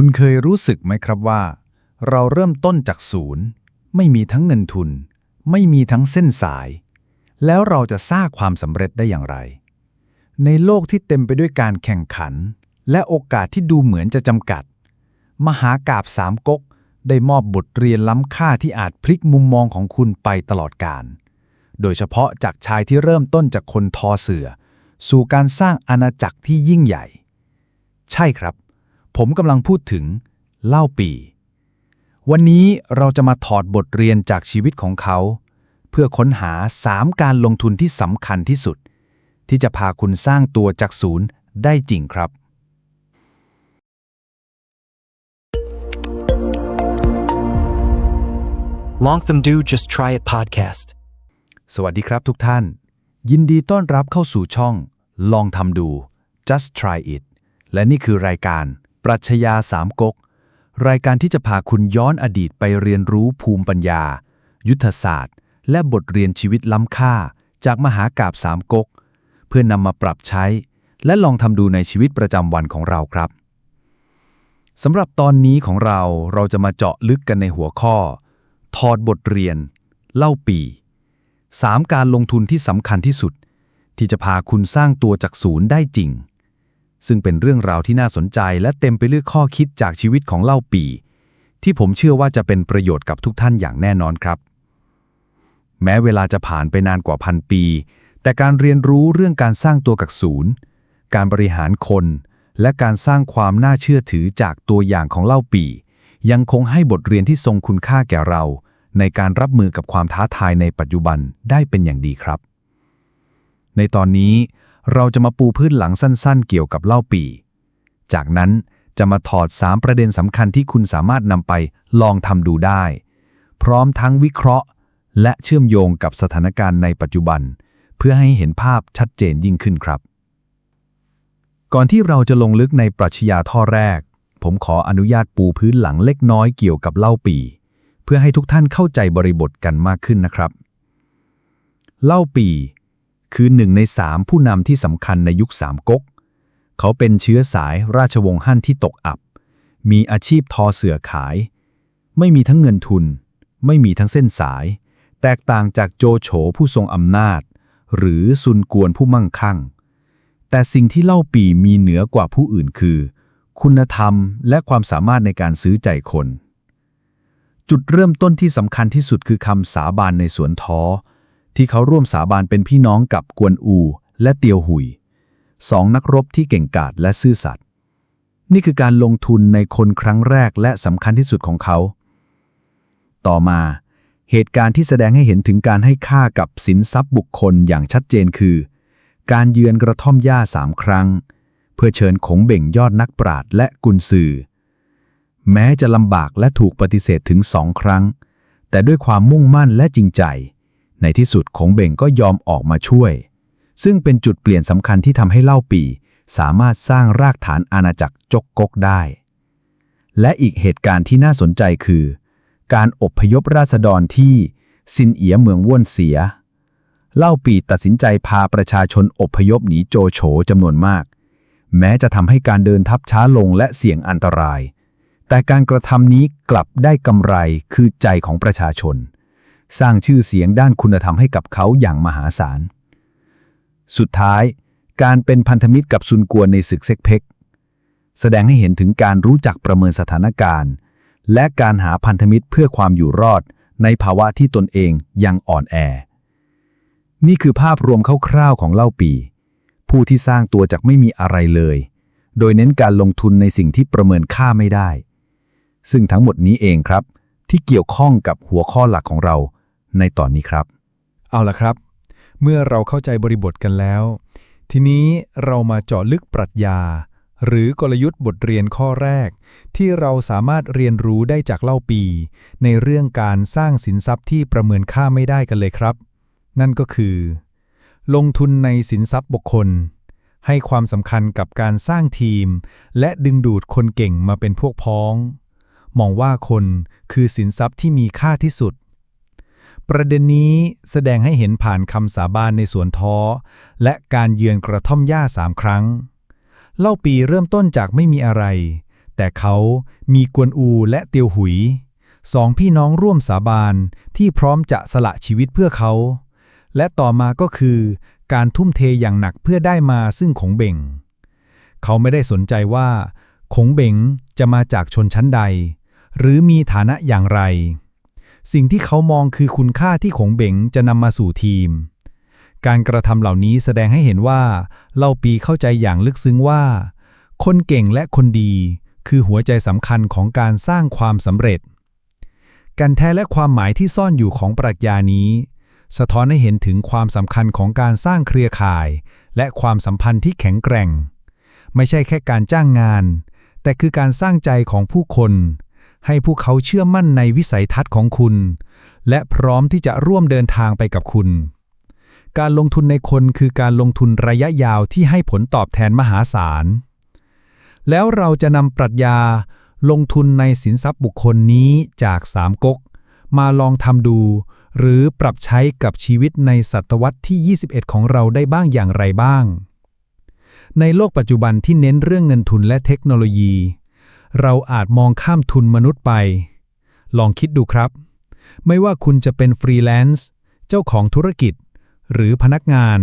คุณเคยรู้สึกไหมครับว่า เราเริ่มต้นจากศูนย์ ไม่มีทั้งเงินทุน ไม่มีทั้งเส้นสาย แล้วเราจะสร้างความสำเร็จได้อย่างไร ในโลกที่เต็มไปด้วยการแข่งขัน และโอกาสที่ดูเหมือนจะจำกัด มหากาบสามก๊กได้มอบบทเรียนล้ำค่าที่อาจพลิกมุมมองของคุณไปตลอดกาลโดยเฉพาะจากชายที่เริ่มต้นจากคนทอเสือ สู่การสร้างอาณาจักรที่ยิ่งใหญ่ ใช่ครับ ผมกำลังพูดถึงเล่าปี วันนี้เราจะมาถอดบทเรียนจากชีวิตของเขา เพื่อค้นหา 3 การลงทุนที่สำคัญที่สุด ที่จะพาคุณสร้างตัวจากศูนย์ได้จริงครับ Long Them Do Just Try It podcast. สวัสดีครับทุกท่าน ยินดีต้อนรับเข้าสู่ช่อง ลองทำดู just try it และนี่คือรายการ ปรัชญาสามก๊ก รายการที่จะพาคุณย้อนอดีตไปเรียนรู้ภูมิปัญญา ยุทธศาสตร์ และบทเรียนชีวิตล้ำค่า จากมหากาบสามก๊ก เพื่อนำมาปรับใช้ และลองทำดูในชีวิตประจำวันของเราครับสำหรับตอนนี้ของเราเราจะมาเจาะลึกกันในหัวข้อ ถอดบทเรียน เล่าปี 3 การลงทุนที่สำคัญที่สุด ที่จะพาคุณสร้างตัวจากศูนย์ได้จริง ซึ่งเป็นเรื่องราวที่น่าสนใจและเต็มไปด้วยข้อคิดจากชีวิตของเล่าปี ที่ผมเชื่อว่าจะเป็นประโยชน์กับทุกท่านอย่างแน่นอนครับ แม้เวลาจะผ่านไปนานกว่าพันปี แต่การเรียนรู้เรื่องการสร้างตัวจากศูนย์ การบริหารคน และการสร้างความน่าเชื่อถือจากตัวอย่างของเล่าปี ยังคงให้บทเรียนที่ทรงคุณค่าแก่เรา ในการรับมือกับความท้าทายในปัจจุบันได้เป็นอย่างดีครับ ในตอนนี้ เราจะมาปูพื้นหลังสั้นๆ เกี่ยวกับเล่าปี จากนั้นจะมาถอด 3 ประเด็นสำคัญที่คุณสามารถนำไปลองทำดูได้ พร้อมทั้งวิเคราะห์ และเชื่อมโยงกับสถานการณ์ในปัจจุบัน เพื่อให้เห็นภาพชัดเจนยิ่งขึ้นครับ ก่อนที่เราจะลงลึกในปรัชญาท่อแรก ผมขออนุญาตปูพื้นหลังเล็กน้อยเกี่ยวกับเล่าปี เพื่อให้ทุกท่านเข้าใจบริบทกันมากขึ้นนะครับ เล่าปี คือหนึ่งในสามผู้นำที่สำคัญในยุคสามก๊ก เขาเป็นเชื้อสายราชวงศ์ฮั่นที่ตกอับ มีอาชีพทอเสื่อขาย ไม่มีทั้งเงินทุน ไม่มีทั้งเส้นสาย แตกต่างจากโจโฉผู้ทรงอำนาจ หรือซุนกวนผู้มั่งคั่ง แต่สิ่งที่เล่าปีมีเหนือกว่าผู้อื่นคือ คุณธรรมและความสามารถในการซื้อใจคน จุดเริ่มต้นที่สำคัญที่สุดคือคำสาบานในสวนท้อ ที่เขาร่วมสาบานเป็นพี่น้องกับกวนอู และเตียวหุยสองนักรบที่เก่งกาจและซื่อสัตย์นี่คือการลงทุนในคนครั้งแรกและสำคัญที่สุดของเขา ต่อมา เหตุการณ์ที่แสดงให้เห็นถึงการให้ค่ากับสินทรัพย์บุคคลอย่างชัดเจนคือ การเยือนกระท่อมหญ้าสามครั้ง เพื่อเชิญขงเบ่งยอดนักปราชญ์และกุนซือแม้จะลำบากและถูกปฏิเสธถึงสองครั้ง แต่ด้วยความมุ่งมั่นและจริงใจ ในที่สุดขงเบ่งก็ยอมออกมาช่วย ซึ่งเป็นจุดเปลี่ยนสำคัญที่ทำให้เล่าปีสามารถสร้างรากฐานอาณาจักรจกกกได้ และอีกเหตุการณ์ที่น่าสนใจคือ การอบพยพราษฎรที่ซินเอียเมืองว่วนเสีย เล่าปีตัดสินใจพาประชาชนอบพยพหนีโจโฉจำนวนมาก แม้จะทำให้การเดินทัพช้าลงและเสี่ยงอันตราย แต่การกระทำนี้กลับได้กำไรคือใจของประชาชน สร้างชื่อเสียงด้านคุณธรรมให้กับเขาอย่างมหาศาล สุดท้าย การเป็นพันธมิตรกับซุนกวนในศึกเซ็กเพ็ก แสดงให้เห็นถึงการรู้จักประเมินสถานการณ์ และการหาพันธมิตรเพื่อความอยู่รอด ในภาวะที่ตนเองยังอ่อนแอ นี่คือภาพรวมคร่าวๆของเล่าปี ผู้ที่สร้างตัวจากไม่มีอะไรเลย โดยเน้นการลงทุนในสิ่งที่ประเมินค่าไม่ได้ ซึ่งทั้งหมดนี้เองครับที่เกี่ยวข้องกับหัวข้อหลักของเรา ในตอนนี้ครับ เอาล่ะครับ เมื่อเราเข้าใจบริบทกันแล้ว ทีนี้เรามาเจาะลึกปรัชญา หรือกลยุทธ์บทเรียนข้อแรก ที่เราสามารถเรียนรู้ได้จากเล่าปี ในเรื่องการสร้างสินทรัพย์ที่ประเมินค่าไม่ได้กันเลยครับ นั่นก็คือ ลงทุนในสินทรัพย์บุคคล ให้ความสำคัญกับการสร้างทีม และดึงดูดคนเก่งมาเป็นพวกพ้อง มองว่าคนคือสินทรัพย์ที่มีค่าที่สุด ประเด็นนี้แสดงให้เห็นผ่านคำสาบานในสวนท้อ และการเยือนกระท่อมหญ้าสามครั้ง เล่าปีเริ่มต้นจากไม่มีอะไร แต่เขามีกวนอูและเตียวหุย สองพี่น้องร่วมสาบานที่พร้อมจะสละชีวิตเพื่อเขา และต่อมาก็คือการทุ่มเทอย่างหนักเพื่อได้มาซึ่งของเบ่ง เขาไม่ได้สนใจว่า ขงเบงจะมาจากชนชั้นใด หรือมีฐานะอย่างไร สิ่งที่เขามองคือคุณค่าที่ขงเบงจะนำมาสู่ทีม การกระทำเหล่านี้แสดงให้เห็นว่าเล่าปีเข้าใจอย่างลึกซึ้งว่า คนเก่งและคนดี คือหัวใจสำคัญของการสร้างความสำเร็จการแท้และความหมายที่ซ่อนอยู่ของปรัชญานี้ สะท้อนให้เห็นถึงความสำคัญของการสร้างเครือข่าย และความสัมพันธ์ที่แข็งแกร่ง ไม่ใช่แค่การจ้างงาน แต่คือการสร้างใจของผู้คน ให้พวกเขาเชื่อมั่นในวิสัยทัศน์ของคุณ และพร้อมที่จะร่วมเดินทางไปกับคุณ การลงทุนในคนคือการลงทุนระยะยาวที่ให้ผลตอบแทนมหาศาล แล้วเราจะนำปรัชญาลงทุนในสินทรัพย์บุคคลนี้จากสามก๊กมาลองทำดู หรือปรับใช้กับชีวิตในศตวรรษที่ 21 ของเราได้บ้างอย่างไรบ้าง ในโลกปัจจุบันที่เน้นเรื่องเงินทุนและเทคโนโลยี เราอาจมองข้ามทุนมนุษย์ไป ลองคิดดูครับ ไม่ว่าคุณจะเป็นฟรีแลนซ์ เจ้าของธุรกิจ หรือพนักงาน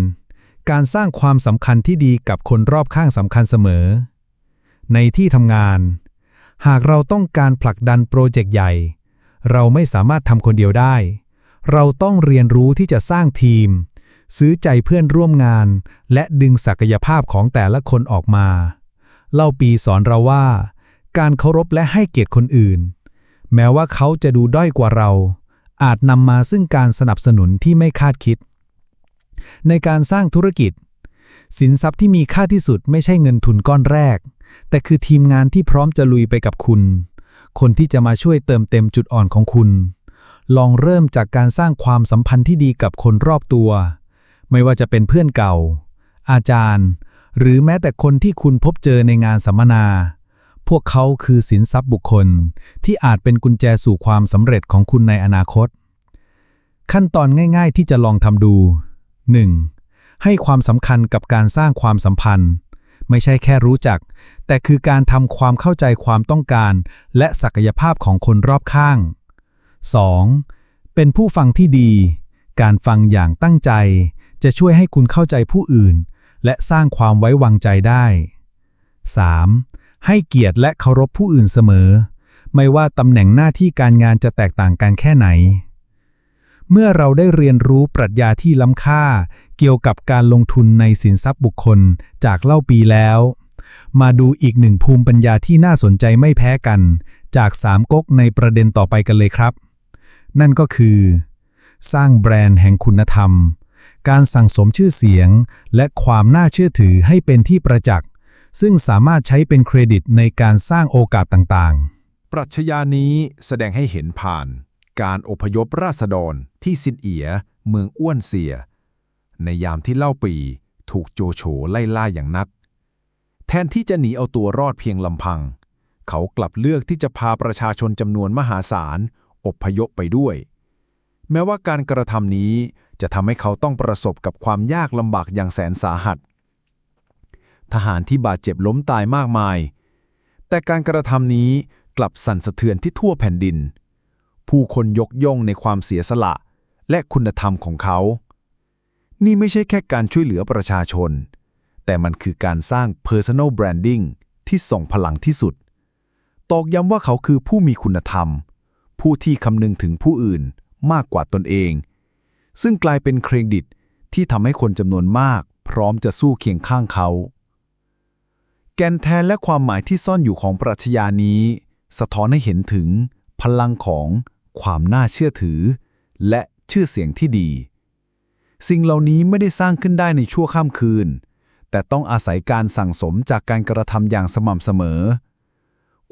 การสร้างความสำคัญที่ดีกับคนรอบข้างสำคัญเสมอ ในที่ทำงาน หากเราต้องการผลักดันโปรเจกต์ใหญ่ เราไม่สามารถทำคนเดียวได้ เราต้องเรียนรู้ที่จะสร้างทีม ซื้อใจเพื่อนร่วมงาน และดึงศักยภาพของแต่ละคนออกมา เล่าปีสอนเราว่า การเคารพและให้เกียรติคนอื่น แม้ว่าเขาจะดูด้อยกว่าเรา อาจนำมาซึ่งการสนับสนุนที่ไม่คาดคิด ในการสร้างธุรกิจ สินทรัพย์ที่มีค่าที่สุดไม่ใช่เงินทุนก้อนแรก แต่คือทีมงานที่พร้อมจะลุยไปกับคุณ คนที่จะมาช่วยเติมเต็มจุดอ่อนของคุณ ลองเริ่มจากการสร้างความสัมพันธ์ที่ดีกับคนรอบตัว ไม่ว่าจะเป็นเพื่อนเก่า อาจารย์ หรือแม้แต่คนที่คุณพบเจอในงานสัมมนา พวกเขาคือสินทรัพย์บุคคล ที่อาจเป็นกุญแจสู่ความสำเร็จของคุณในอนาคต ขั้นตอนง่าย ๆ ที่จะลองทำดู 1. ให้ความสำคัญกับการสร้างความสัมพันธ์ ไม่ใช่แค่รู้จัก แต่คือการทำความเข้าใจความต้องการ และศักยภาพของคนรอบข้าง 2. เป็นผู้ฟังที่ดี การฟังอย่างตั้งใจ จะช่วยให้คุณเข้าใจผู้อื่น และสร้างความไว้วางใจได้ 3. ให้เกียรติและเคารพผู้อื่นเสมอ ไม่ว่าตำแหน่งหน้าที่การงานจะแตกต่างกันแค่ไหน เมื่อเราได้เรียนรู้ปรัชญาที่ล้ำค่า เกี่ยวกับการลงทุนในสินทรัพย์บุคคลจากเล่าปีแล้ว มาดูอีกหนึ่งภูมิปัญญาที่น่าสนใจไม่แพ้กัน จากสามก๊กในประเด็นต่อไปกันเลยครับ นั่นก็คือ สร้างแบรนด์แห่งคุณธรรม การสั่งสมชื่อเสียง และความน่าเชื่อถือให้เป็นที่ประจักษ์ ซึ่งสามารถใช้เป็นเครดิตในการสร้างโอกาสต่างๆ ปรัชญานี้แสดงให้เห็นผ่าน การอพยพราษฎรที่ซินเอีย เมืองอ้วนเสีย ในยามที่เล่าปี ถูกโจโฉไล่ล่าอย่างนัก แทนที่จะหนีเอาตัวรอดเพียงลำพัง เขากลับเลือกที่จะพาประชาชนจำนวนมหาศาลอพยพไปด้วย แม้ว่าการกระทำนี้จะทำให้เขาต้องประสบกับความยากลำบากอย่างแสนสาหัส ทหารที่บาดเจ็บล้มตายมากมาย แต่การกระทำนี้กลับสั่นสะเทือนที่ทั่วแผ่นดิน ผู้คนยกย่องในความเสียสละและคุณธรรมของเขา นี่ไม่ใช่แค่การช่วยเหลือประชาชน แต่มันคือการสร้าง personal branding ที่ส่งพลังที่สุด ตอกย้ำว่าเขาคือผู้มีคุณธรรม ผู้ที่คำนึงถึงผู้อื่นมากกว่าตนเอง ซึ่งกลายเป็นเครดิตที่ทำให้คนจำนวนมาก พร้อมจะสู้เคียงข้างเขา แกนแทนและความหมายที่ซ่อนอยู่ของปรัชญานี้ สะท้อนให้เห็นถึง พลังของความน่าเชื่อถือ และชื่อเสียงที่ดี สิ่งเหล่านี้ไม่ได้สร้างขึ้นได้ในชั่วข้ามคืน แต่ต้องอาศัยการสั่งสมจากการกระทำอย่างสม่ำเสมอ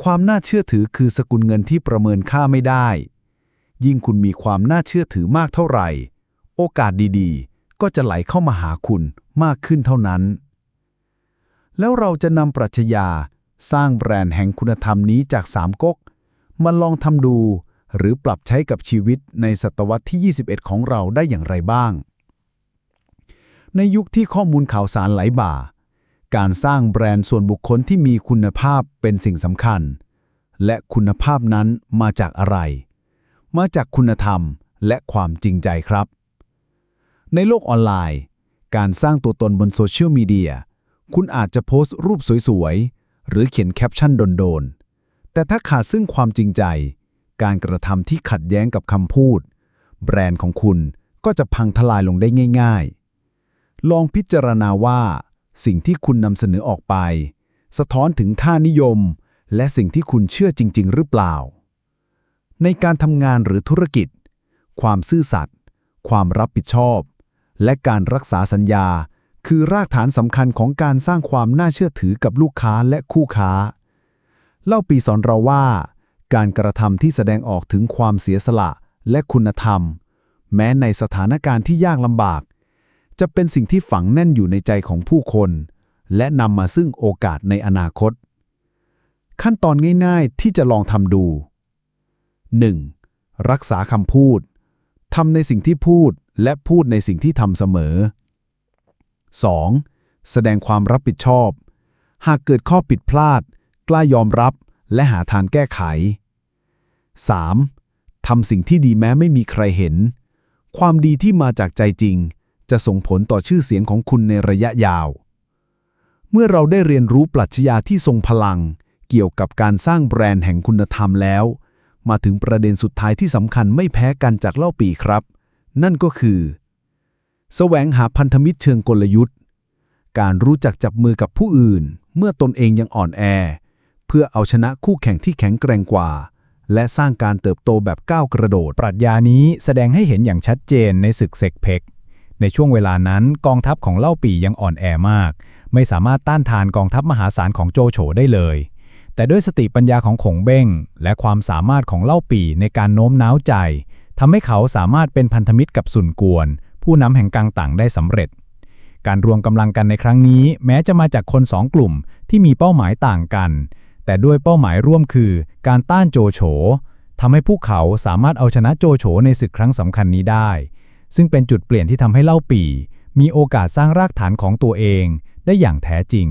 ความน่าเชื่อถือคือสกุลเงินที่ประเมินค่าไม่ได้ ยิ่งคุณมีความน่าเชื่อถือมากเท่าไหร่ โอกาสดีๆ ก็จะไหลเข้ามาหาคุณมากขึ้นเท่านั้น แล้วเราจะนำปรัชญาสร้างแบรนด์แห่งคุณธรรมนี้จากสามก๊กมาลองทำดู หรือปรับใช้กับชีวิตในศตวรรษที่ 21 ของเราได้อย่างไรบ้าง ในยุคที่ข้อมูลข่าวสารไหลบ่า การสร้างแบรนด์ส่วนบุคคลที่มีคุณภาพเป็นสิ่งสำคัญ และคุณภาพนั้นมาจากอะไร มาจากคุณธรรมและความจริงใจครับ ในโลกออนไลน์ การสร้างตัวตนบนโซเชียลมีเดีย คุณอาจจะโพสต์รูปสวยๆ หรือเขียนแคปชั่นโดนๆ แต่ถ้าขาดซึ่งความจริงใจ การกระทำที่ขัดแย้งกับคำพูด แบรนด์ของคุณก็จะพังทลายลงได้ง่าย ๆ ลองพิจารณาว่า สิ่งที่คุณนำเสนอออกไป สะท้อนถึงค่านิยม และสิ่งที่คุณเชื่อจริง ๆ หรือเปล่า ในการทำงานหรือธุรกิจ ความซื่อสัตย์ความรับผิดชอบ และการรักษาสัญญา คือรากฐานสำคัญของการสร้างความน่าเชื่อถือกับลูกค้าและคู่ค้า เล่าปีสอนเราว่า การกระทำที่แสดงออกถึงความเสียสละและคุณธรรม แม้ในสถานการณ์ที่ยากลำบาก จะเป็นสิ่งที่ฝังแน่นอยู่ในใจของผู้คน และนำมาซึ่งโอกาสในอนาคต ขั้นตอนง่ายๆที่จะลองทำดู 1. รักษาคำพูดทำในสิ่งที่พูดและพูดในสิ่งที่ทำเสมอ 2. แสดงความรับผิดชอบ หากเกิดข้อผิดพลาด กล้ายอมรับและหาทางแก้ไข 3. ทำสิ่งที่ดีแม้ไม่มีใครเห็น ความดีที่มาจากใจจริง จะส่งผลต่อชื่อเสียงของคุณในระยะยาว เมื่อเราได้เรียนรู้ปรัชญาที่ทรงพลัง เกี่ยวกับการสร้างแบรนด์แห่งคุณธรรมแล้ว มาถึงประเด็นสุดท้ายที่สำคัญไม่แพ้กันจากเล่าปีครับ นั่นก็คือ แสวงหาพันธมิตรเชิงกลยุทธ์ การรู้จักจับมือกับผู้อื่น เมื่อตนเองยังอ่อนแอ เพื่อเอาชนะคู่แข่งที่แข็งแกร่งกว่า และสร้างการเติบโตแบบก้าวกระโดด ปรัชญานี้แสดงให้เห็นอย่างชัดเจนในศึกเซกเพกในช่วงเวลานั้นกองทัพของเล่าปียังอ่อนแอมาก ไม่สามารถต้านทานกองทัพมหาศาลของโจโฉได้เลย แต่ด้วยสติปัญญาของขงเบ้ง และความสามารถของเล่าปีในการโน้มน้าวใจทำให้เขาสามารถเป็นพันธมิตรกับสุนกวน ผู้นำแห่งกังต่างได้สำเร็จ การรวมกำลังกันในครั้งนี้ แม้จะมาจากคนสองกลุ่มที่มีเป้าหมายต่างกัน แต่ด้วยเป้าหมายร่วมคือ การต้านโจโฉทำให้พวกเขาสามารถเอาชนะโจโฉในศึกครั้งสำคัญนี้ได้ ซึ่งเป็นจุดเปลี่ยนที่ทำให้เล่าปีมีโอกาสสร้างรากฐานของตัวเองได้อย่างแท้จริง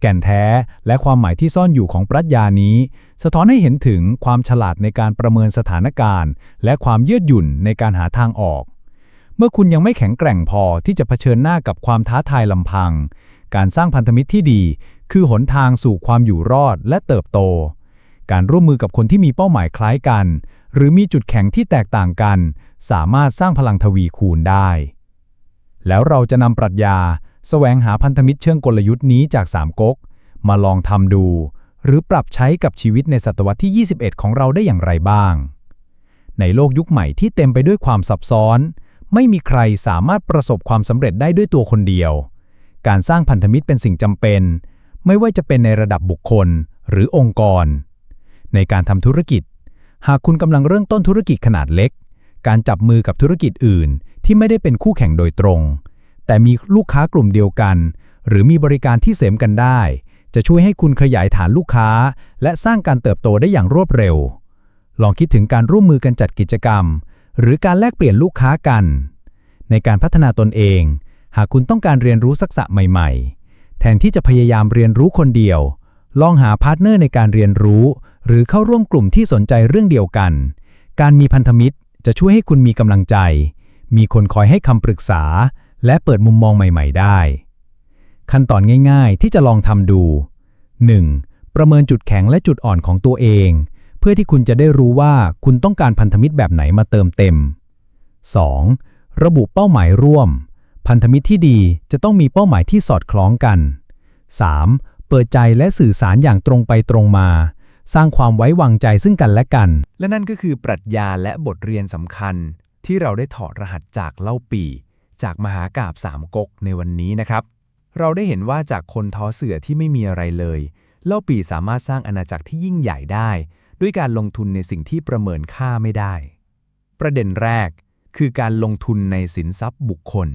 แก่นแท้และความหมายที่ซ่อนอยู่ของปรัชญานี้ สะท้อนให้เห็นถึงความฉลาดในการประเมินสถานการณ์ และความยืดหยุ่นในการหาทางออก เมื่อคุณยังไม่แข็งแกร่งพอที่จะเผชิญหน้ากับความท้าทายลำพัง การสร้างพันธมิตรที่ดี คือหนทางสู่ความอยู่รอดและเติบโต การร่วมมือกับคนที่มีเป้าหมายคล้ายกัน หรือมีจุดแข็งที่แตกต่างกัน สามารถสร้างพลังทวีคูณได้ แล้วเราจะนำปรัชญาแสวงหาพันธมิตรเชิงกลยุทธ์นี้จากสามก๊กมาลองทำดู หรือปรับใช้กับชีวิตในศตวรรษที่ 21 ของเราได้อย่างไรบ้าง ในโลกยุคใหม่ที่เต็มไปด้วยความซับซ้อน ไม่มีใครสามารถประสบความสำเร็จได้ด้วยตัวคนเดียว การสร้างพันธมิตรเป็นสิ่งจำเป็น ไม่ว่าจะเป็นในระดับบุคคลหรือองค์กร ในการทำธุรกิจ หากคุณกำลังเริ่มต้นธุรกิจขนาดเล็ก การจับมือกับธุรกิจอื่น ที่ไม่ได้เป็นคู่แข่งโดยตรง แต่มีลูกค้ากลุ่มเดียวกัน หรือมีบริการที่เสมกันได้ จะช่วยให้คุณขยายฐานลูกค้า และสร้างการเติบโตได้อย่างรวดเร็ว ลองคิดถึงการร่วมมือกันจัดกิจกรรม หรือการแลกเปลี่ยนลูกค้ากัน ในการพัฒนาตนเอง หากคุณต้องการเรียนรู้ทักษะใหม่ๆ แทนที่จะพยายามเรียนรู้คนเดียว ลองหาพาร์ทเนอร์ในการเรียนรู้ หรือเข้าร่วมกลุ่มที่สนใจเรื่องเดียวกัน การมีพันธมิตรจะช่วยให้คุณมีกำลังใจ มีคนคอยให้คำปรึกษา และเปิดมุมมองใหม่ ๆ ได้ ขั้นตอนง่าย ๆ ที่จะลองทำดู 1. ประเมินจุดแข็งและจุดอ่อนของตัวเอง พื่อที่คุณจะได้รู้ว่าคุณต้องการพันธมิตรแบบไหนมาเติมเต็ม 2. ระบุเป้าหมายร่วม พันธมิตรที่ดีจะต้องมีเป้าหมายที่สอดคล้องกัน 3. เปิดใจและสื่อสารอย่างตรงไปตรงมา สร้างความไว้วางใจซึ่งกันและกัน และนั่นก็คือปรัชญาและบทเรียนสำคัญ ที่เราได้ถอดรหัสจากเล่าปี จากมหากาบสามก๊กในวันนี้นะครับ เราได้เห็นว่าจากคนท้อเสือที่ไม่มีอะไรเลย เล่าปีสามารถสร้างอาณาจักรที่ยิ่งใหญ่ได้ ด้วยการลงทุนในสิ่งที่ประเมินค่าไม่ได้ ประเด็นแรกคือการลงทุนในสินทรัพย์บุคคล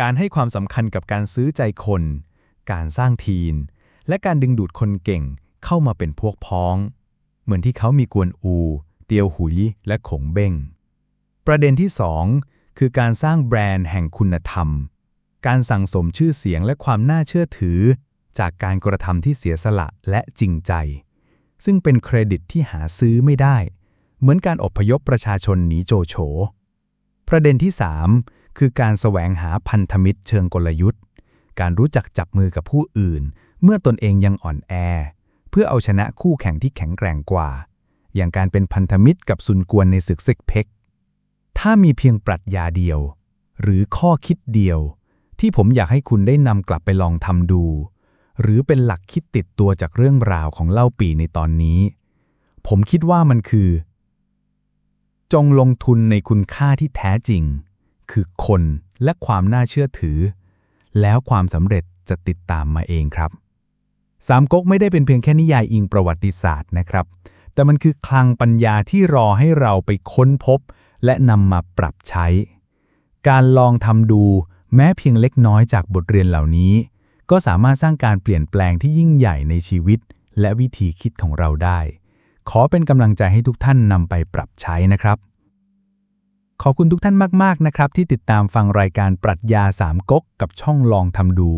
การให้ความสำคัญกับการซื้อใจคน การสร้างทีมและการดึงดูดคนเก่งเข้ามาเป็นพวกพ้อง เหมือนที่เขามีกวนอู เตียวหุย และขงเบ้ง ประเด็นที่ 2 คือการสร้างแบรนด์แห่งคุณธรรม การสั่งสมชื่อเสียงและความน่าเชื่อถือ จากการกระทำที่เสียสละและจริงใจ ซึ่งเป็นเครดิตที่หาซื้อไม่ได้ เหมือนการอพยพประชาชนหนีโจโฉ ประเด็นที่ 3 คือการแสวงหาพันธมิตรเชิงกลยุทธ์ การรู้จักจับมือกับผู้อื่น เมื่อตนเองยังอ่อนแอ เพื่อเอาชนะคู่แข่งที่แข็งแกร่งกว่า อย่างการเป็นพันธมิตรกับซุนกวนในศึกซิกเพ็กถ้ามีเพียงปรัชญาเดียว หรือข้อคิดเดียว ที่ผมอยากให้คุณได้นำกลับไปลองทำดู หรือเป็นหลักคิดติดตัวจากเรื่องราวของเล่าปีในตอนนี้ ผมคิดว่ามันคือ จงลงทุนในคุณค่าที่แท้จริง คือคนและความน่าเชื่อถือ แล้วความสำเร็จจะติดตามมาเองครับ สามก๊กไม่ได้เป็นเพียงแค่นิยายอิงประวัติศาสตร์นะครับ แต่มันคือคลังปัญญาที่รอให้เราไปค้นพบ และนำมาปรับใช้ การลองทำดูแม้เพียงเล็กน้อยจากบทเรียนเหล่านี้ ก็สามารถสร้างการเปลี่ยนแปลงที่ยิ่งใหญ่ในชีวิต และวิธีคิดของเราได้ ขอเป็นกำลังใจให้ทุกท่านนำไปปรับใช้นะครับ ขอบคุณทุกท่านมาก ๆ นะครับ ที่ติดตามฟังรายการปรัชญาสามก๊กกับช่องลองทำดู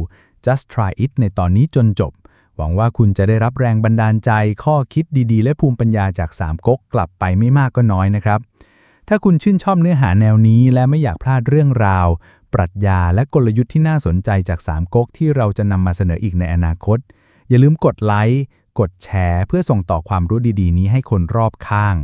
just try it ในตอนนี้จนจบ หวังว่าคุณจะได้รับแรงบันดาลใจ ข้อคิดดีๆ และภูมิปัญญาจากสามก๊กกลับไปไม่มากก็น้อยนะครับถ้าคุณชื่นชอบเนื้อหาแนวนี้และไม่อยากพลาดเรื่องราว ปรัชญาและกลยุทธ์ที่น่าสนใจจากสามก๊กที่เราจะนำมาเสนออีกในอนาคต อย่าลืมกดไลค์กดแชร์ เพื่อส่งต่อความรู้ดีๆ นี้ให้คนรอบข้าง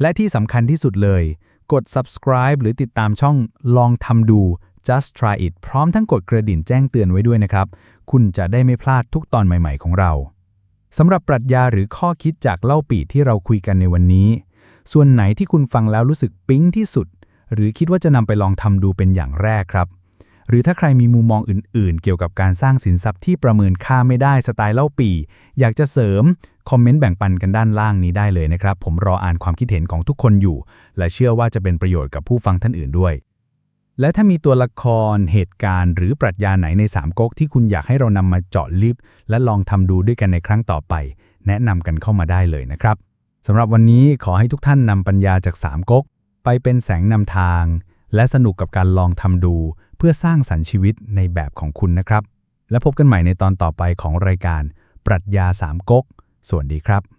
และที่สำคัญที่สุดเลย กด subscribe หรือติดตามช่องลองทำดู just try it พร้อมทั้งกดกระดิ่งแจ้งเตือนไว้ด้วยนะครับ คุณจะได้ไม่พลาดทุกตอนใหม่ ๆ ของเราสำหรับปรัชญาหรือข้อคิดจากเล่าปีที่เราคุยกันในวันนี้ ส่วนไหนที่คุณฟังแล้วรู้สึกปิ๊งที่สุด หรือคิดว่าจะนำไปลองทำดูเป็นอย่างแรกครับ หรือถ้าใครมีมุมมองอื่นๆ เกี่ยวกับการสร้างสินทรัพย์ที่ประเมินค่าไม่ได้สไตล์เล่าปี อยากจะเสริม คอมเมนต์แบ่งปันกันด้านล่างนี้ได้เลยนะครับ ผมรออ่านความคิดเห็นของทุกคนอยู่ และเชื่อว่าจะเป็นประโยชน์กับผู้ฟังท่านอื่นด้วย และถ้ามีตัวละคร เหตุการณ์ หรือปรัชญาไหนในสามก๊กที่คุณอยากให้เรานำมาเจาะลึกและลองทำดูด้วยกันในครั้งต่อไป แนะนำกันเข้ามาได้เลยนะครับสำหรับวันนี้ขอให้ทุกท่านนำปัญญาจากสามก๊กไปเป็นแสงนำทาง และสนุกกับการลองทำดู เพื่อสร้างสรรค์ชีวิตในแบบของคุณนะครับ และพบกันใหม่ในตอนต่อไปของรายการ ปรัชญาสามก๊กสวัสดีครับ